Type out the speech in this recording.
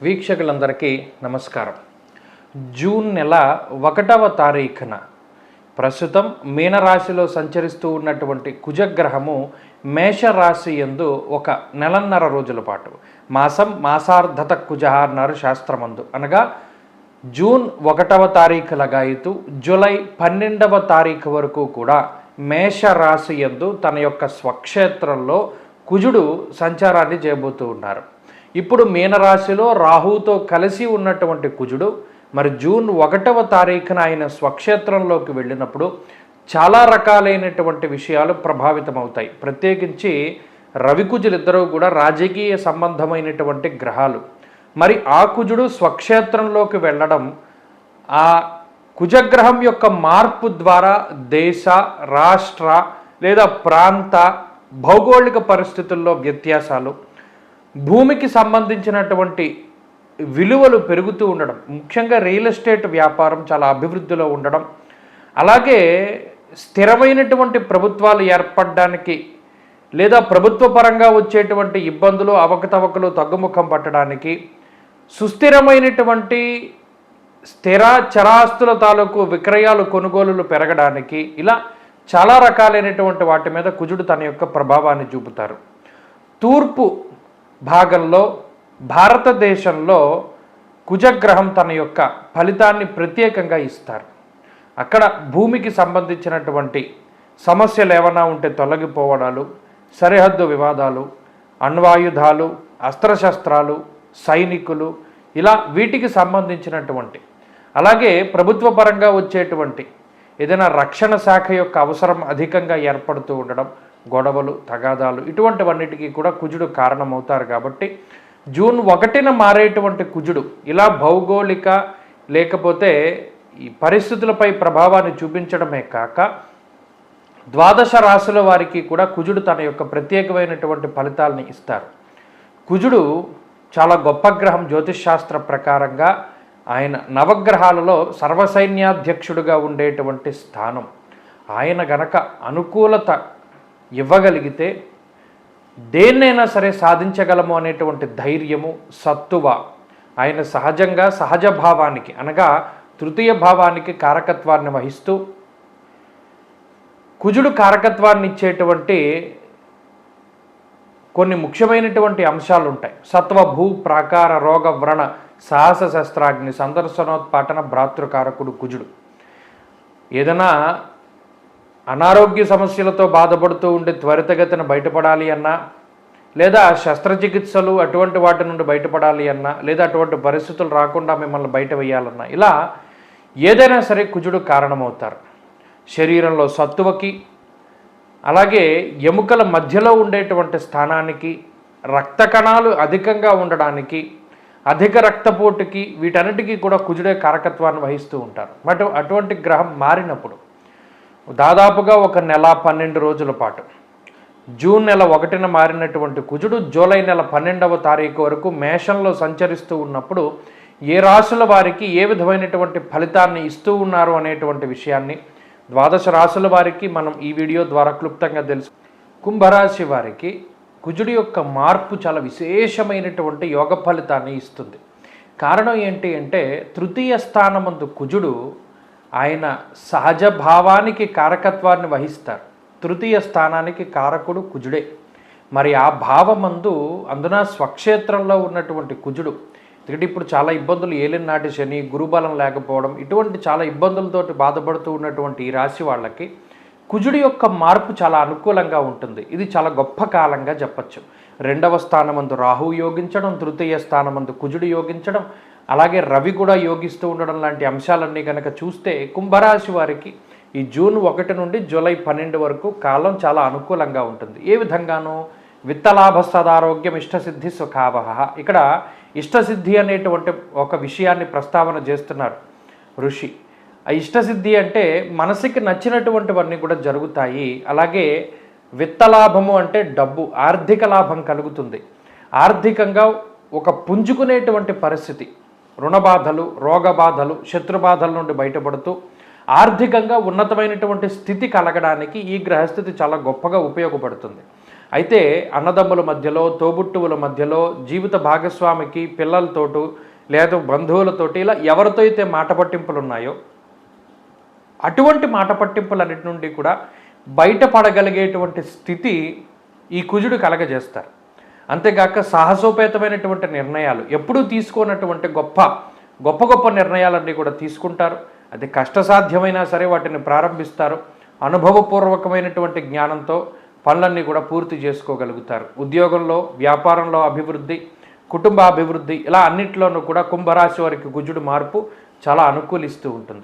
వీక్షకులందరికీ నమస్కారం. జూన్ నెల ఒకటవ తారీఖున ప్రస్తుతం మీనరాశిలో సంచరిస్తూ ఉన్నటువంటి కుజగ్రహము మేషరాశి ఎందు ఒక నెలన్నర రోజుల పాటు మాసం మాసార్ధత కుజ అన్నారు శాస్త్రమందు. అనగా జూన్ ఒకటవ తారీఖు లగాయితూ జూలై పన్నెండవ తారీఖు వరకు కూడా మేషరాశి ఎందు తన యొక్క స్వక్షేత్రంలో కుజుడు సంచారాన్ని చేయబోతూ ఉన్నారు. ఇప్పుడు మీనరాశిలో రాహువుతో కలిసి ఉన్నటువంటి కుజుడు మరి జూన్ ఒకటవ తారీఖున ఆయన స్వక్షేత్రంలోకి వెళ్ళినప్పుడు చాలా రకాలైనటువంటి విషయాలు ప్రభావితమవుతాయి. ప్రత్యేకించి రవికుజులిద్దరూ కూడా రాజకీయ సంబంధమైనటువంటి గ్రహాలు. మరి ఆ కుజుడు స్వక్షేత్రంలోకి వెళ్ళడం ఆ కుజగ్రహం యొక్క మార్పు ద్వారా దేశ రాష్ట్ర లేదా ప్రాంత భౌగోళిక పరిస్థితుల్లో వ్యత్యాసాలు భూమికి సంబంధించినటువంటి విలువలు పెరుగుతూ ఉండడం ముఖ్యంగా రియల్ ఎస్టేట్ వ్యాపారం చాలా అభివృద్ధిలో ఉండడం అలాగే స్థిరమైనటువంటి ప్రభుత్వాలు ఏర్పడడానికి లేదా ప్రభుత్వ పరంగా వచ్చేటువంటి ఇబ్బందులు అవకతవకలు తగ్గుముఖం పట్టడానికి సుస్థిరమైనటువంటి స్థిర చరాస్తుల తాలూకు విక్రయాలు కొనుగోలులు పెరగడానికి ఇలా చాలా రకాలైనటువంటి వాటి మీద కుజుడు తన యొక్క ప్రభావాన్ని చూపుతారు. తూర్పు భాగంలో భారతదేశంలో కుజగ్రహం తన యొక్క ఫలితాన్ని ప్రత్యేకంగా ఇస్తారు. అక్కడ భూమికి సంబంధించినటువంటి సమస్యలు ఏమైనా ఉంటే తొలగిపోవడాలు సరిహద్దు వివాదాలు అణ్వాయుధాలు అస్త్రశస్త్రాలు సైనికులు ఇలా వీటికి సంబంధించినటువంటి అలాగే ప్రభుత్వ పరంగా వచ్చేటువంటి ఏదైనా రక్షణ శాఖ యొక్క అవసరం అధికంగా ఏర్పడుతూ ఉండడం గొడవలు తగాదాలు ఇటువంటివన్నిటికీ కూడా కుజుడు కారణమవుతారు కాబట్టి జూన్ ఒకటిన మారేటువంటి కుజుడు ఇలా భౌగోళిక లేకపోతే ఈ పరిస్థితులపై ప్రభావాన్ని చూపించడమే కాక ద్వాదశ రాశుల వారికి కూడా కుజుడు తన యొక్క ప్రత్యేకమైనటువంటి ఫలితాలని ఇస్తారు. కుజుడు చాలా గొప్ప గ్రహం జ్యోతిష్శాస్త్ర ప్రకారంగా ఆయన నవగ్రహాలలో సర్వసైన్యాధ్యక్షుడుగా ఉండేటువంటి స్థానం. ఆయన గనక అనుకూలత ఇవ్వగలిగితే దేన్నైనా సరే సాధించగలము అనేటువంటి ధైర్యము సత్తువ ఆయన సహజంగా సహజ భావానికి అనగా తృతీయ భావానికి కారకత్వాన్ని వహిస్తూ కుజుడు కారకత్వాన్ని ఇచ్చేటువంటి కొన్ని ముఖ్యమైనటువంటి అంశాలు ఉంటాయి సత్వ భూ ప్రాకార రోగ వ్రణ సాహస శస్త్రాగ్ని సందర్శనోత్పాటన భ్రాతృకారకుడు కుజుడు. ఏదైనా అనారోగ్య సమస్యలతో బాధపడుతూ ఉండి త్వరితగతిన బయటపడాలి అన్నా లేదా శస్త్రచికిత్సలు అటువంటి వాటి నుండి బయటపడాలి అన్నా లేదా అటువంటి పరిస్థితులు రాకుండా మిమ్మల్ని బయట వేయాలన్నా ఇలా ఏదైనా సరే కుజుడు కారణమవుతారు. శరీరంలో సత్తువకి అలాగే ఎముకల మధ్యలో ఉండేటువంటి స్థానానికి రక్త కణాలు అధికంగా ఉండడానికి అధిక రక్తపోటుకి వీటన్నిటికీ కూడా కుజుడే కారకత్వాన్ని వహిస్తూ ఉంటారు. బట్ అటువంటి గ్రహం మారినప్పుడు దాదాపుగా ఒక నెల పన్నెండు రోజుల పాటు. జూన్ నెల ఒకటిన మారినటువంటి కుజుడు జూలై నెల పన్నెండవ తారీఖు వరకు మేషంలో సంచరిస్తూ ఉన్నప్పుడు ఏ రాశుల వారికి ఏ విధమైనటువంటి ఫలితాన్ని ఇస్తూ ఉన్నారు అనేటువంటి విషయాన్ని ద్వాదశ రాశుల వారికి మనం ఈ వీడియో ద్వారా క్లుప్తంగా తెలుసు. కుంభరాశి వారికి కుజుడి యొక్క మార్పు చాలా విశేషమైనటువంటి యోగ ఫలితాన్ని ఇస్తుంది. కారణం ఏంటి అంటే తృతీయ స్థానమందు కుజుడు ఆయన సహజ భావానికి కారకత్వాన్ని వహిస్తారు. తృతీయ స్థానానికి కారకుడు కుజుడే. మరి ఆ భావమందు అందున స్వక్షేత్రంలో ఉన్నటువంటి కుజుడు ఎందుకంటే ఇప్పుడు చాలా ఇబ్బందులు ఏలిన నాటి శని గురుబలం లేకపోవడం ఇటువంటి చాలా ఇబ్బందులతోటి బాధపడుతూ ఉన్నటువంటి ఈ రాశి వాళ్ళకి కుజుడి యొక్క మార్పు చాలా అనుకూలంగా ఉంటుంది. ఇది చాలా గొప్ప కాలంగా చెప్పచ్చు. రెండవ స్థానమందు రాహు యోగించడం తృతీయ స్థానమందు కుజుడు యోగించడం అలాగే రవి కూడా యోగిస్తూ ఉండడం లాంటి అంశాలన్నీ కనుక చూస్తే కుంభరాశి వారికి ఈ జూన్ ఒకటి నుండి జూలై పన్నెండు వరకు కాలం చాలా అనుకూలంగా ఉంటుంది. ఏ విధంగానూ విత్తలాభ సదారోగ్యం ఇష్టసిద్ధి సుఖావహ. ఇక్కడ ఇష్టసిద్ధి అనేటువంటి ఒక విషయాన్ని ప్రస్తావన చేస్తున్నారు ఋషి. ఆ ఇష్టసిద్ధి అంటే మనసుకి నచ్చినటువంటివన్నీ కూడా జరుగుతాయి. అలాగే విత్తలాభము అంటే డబ్బు ఆర్థిక లాభం కలుగుతుంది. ఆర్థికంగా ఒక పుంజుకునేటువంటి పరిస్థితి. రుణ బాధలు రోగ బాధలు శత్రు బాధల నుండి బయటపడుతూ ఆర్థికంగా ఉన్నతమైనటువంటి స్థితి కలగడానికి ఈ గ్రహస్థితి చాలా గొప్పగా ఉపయోగపడుతుంది. అయితే అన్నదమ్ముల మధ్యలో తోబుట్టువుల మధ్యలో జీవిత భాగస్వామికి పిల్లలతోటు లేదా బంధువులతోటి ఇలా ఎవరితో అయితే మాట పట్టింపులు ఉన్నాయో అటువంటి మాట పట్టింపులన్నిటి నుండి కూడా బయటపడగలిగేటువంటి స్థితి ఈ కుజుడు కలగజేస్తారు. అంతేగాక సాహసోపేతమైనటువంటి నిర్ణయాలు ఎప్పుడూ తీసుకోనటువంటి గొప్ప గొప్ప గొప్ప నిర్ణయాలన్నీ కూడా తీసుకుంటారు. అది కష్టసాధ్యమైనా సరే వాటిని ప్రారంభిస్తారు. అనుభవపూర్వకమైనటువంటి జ్ఞానంతో పనులన్నీ కూడా పూర్తి చేసుకోగలుగుతారు. ఉద్యోగంలో వ్యాపారంలో అభివృద్ధి కుటుంబ అభివృద్ధి ఇలా అన్నింటిలోనూ కూడా కుంభరాశి వారికి గుజుడు మార్పు చాలా అనుకూలిస్తూ ఉంటుంది.